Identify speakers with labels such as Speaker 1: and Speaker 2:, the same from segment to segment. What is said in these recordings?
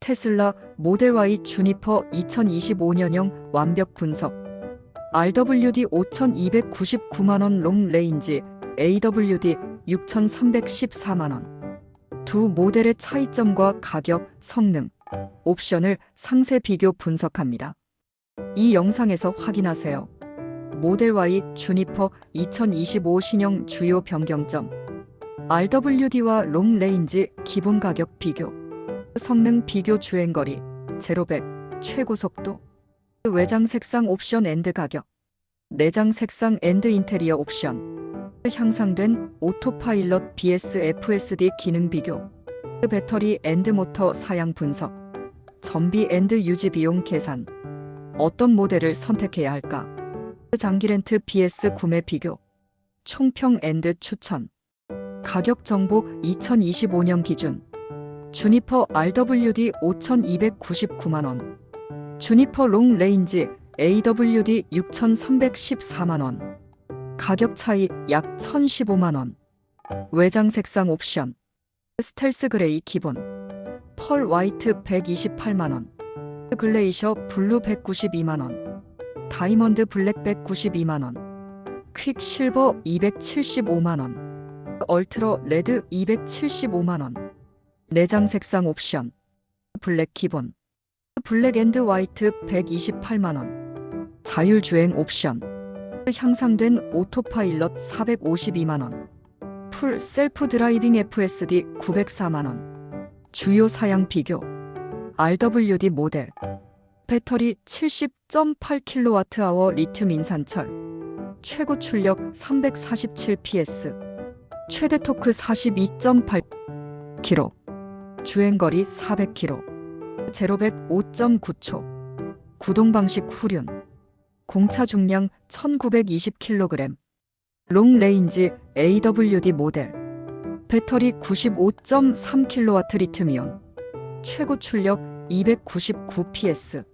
Speaker 1: 테슬라 모델 Y 주니퍼 2025년형 완벽 분석 RWD 5,299만원 롱 레인지 AWD 6,314만원 두 모델의 차이점과 가격, 성능, 옵션을 상세 비교 분석합니다. 이 영상에서 확인하세요. 모델 Y 주니퍼 2025 신형 주요 변경점 RWD와 롱 레인지 기본 가격 비교 성능 비교 주행거리, 제로백, 최고 속도, 외장 색상 옵션 앤드 가격, 내장 색상 앤드 인테리어 옵션, 향상된 오토파일럿 BS FSD 기능 비교, 배터리 앤드 모터 사양 분석, 전비 앤드 유지 비용 계산, 어떤 모델을 선택해야 할까? 장기 렌트 BS 구매 비교, 총평 앤드 추천, 가격 정보 2025년 기준, 주니퍼 RWD 5,299만원. 주니퍼 롱 레인지 AWD 6,314만원. 가격 차이 약 1,015만원. 외장 색상 옵션. 스텔스 그레이 기본. 펄 화이트 128만원. 글레이셔 블루 192만원. 다이먼드 블랙 192만원. 퀵 실버 275만원. 얼트러 레드 275만원. 내장 색상 옵션. 블랙 기본. 블랙 앤드 화이트 128만원. 자율주행 옵션. 향상된 오토파일럿 452만원. 풀 셀프 드라이빙 FSD 904만원. 주요 사양 비교. RWD 모델. 배터리 70.8kWh 리튬 인산철. 최고 출력 347PS 최대 토크 42.8km 주행거리 400km, 제로백 5.9초, 구동방식 후륜, 공차 중량 1920kg, 롱레인지 AWD 모델, 배터리 95.3kW 리튬이온, 최고 출력 299PS,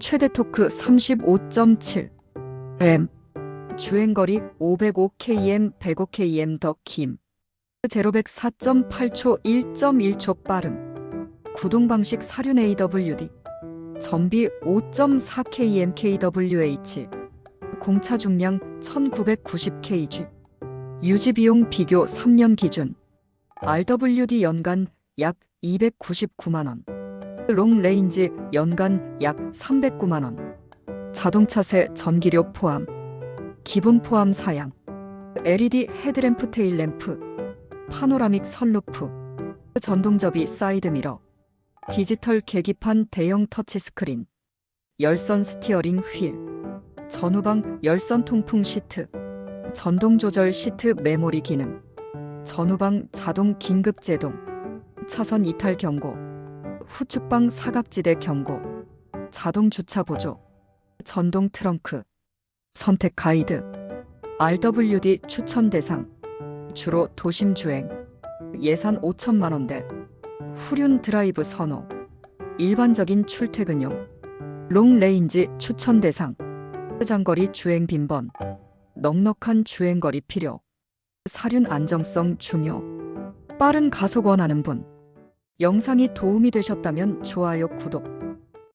Speaker 1: 최대 토크 35.7 m, 주행거리 505km, 105km 더 긴. 004.8초 1.1초 빠름. 구동 방식 사륜 AWD 전비 5.4K MKWH 공차 중량 1990kg 유지 비용 비교 3년 기준. RWD 연간 약 299만 원. 롱레인지 연간 약 309만 원. 자동차세 전기료 포함. 기본 포함 사양. LED 헤드램프 테일램프. 파노라믹 선루프, 전동접이 사이드미러, 디지털 계기판 대형 터치스크린, 열선 스티어링 휠, 전후방 열선 통풍 시트, 전동 조절 시트 메모리 기능, 전후방 자동 긴급 제동, 차선 이탈 경고, 후측방 사각지대 경고, 자동 주차 보조, 전동 트렁크, 선택 가이드, RWD 추천 대상, 주로 도심 주행, 예산 5천만 원대, 후륜 드라이브 선호, 일반적인 출퇴근용, 롱 레인지 추천 대상, 장거리 주행 빈번, 넉넉한 주행거리 필요, 사륜 안정성 중요, 빠른 가속 원하는 분. 영상이 도움이 되셨다면 좋아요, 구독,